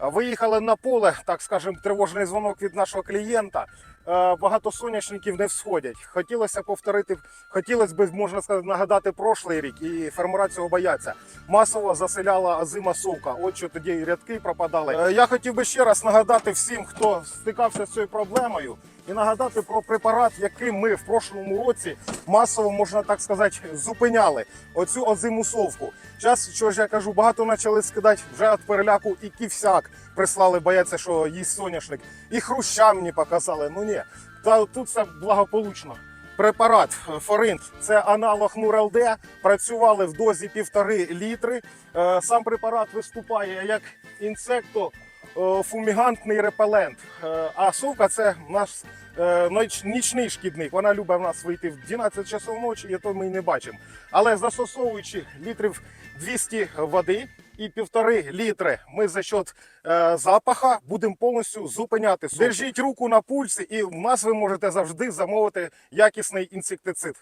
Виїхали на поле, так скажемо, тривожний дзвонок від нашого клієнта. Е, Багато соняшників не всходять. Хотілося повторити, хотілося б, можна сказати, нагадати прошлий рік, і фермера цього бояться. Масово заселяла озима совка. От що тоді рядки пропадали. Е, Я хотів би ще раз нагадати всім, хто стикався з цією проблемою, і нагадати про препарат, яким ми в прошлому році масово, можна так сказати, зупиняли оцю озиму совку. Зараз, що ж я кажу, багато почали скидати вже від переляку і ківсяк прислали, бояться, що їсть соняшник. І хруща мені показали. Ну ні, та тут все благополучно. Препарат е, Форин це аналог Нуралд, працювали в дозі півтори літри. Е, Сам препарат виступає як інсекто е, репелент. А совка це наш нічний шкідник. Вона любить в нас вийти в 12 часов ночі, і то ми й не бачимо. Але застосовуючи літрів 200 води і півтори літри, ми за счет е, запаха будемо повністю зупиняти. Держіть руку на пульсі, і в нас ви можете завжди замовити якісний інсектицид.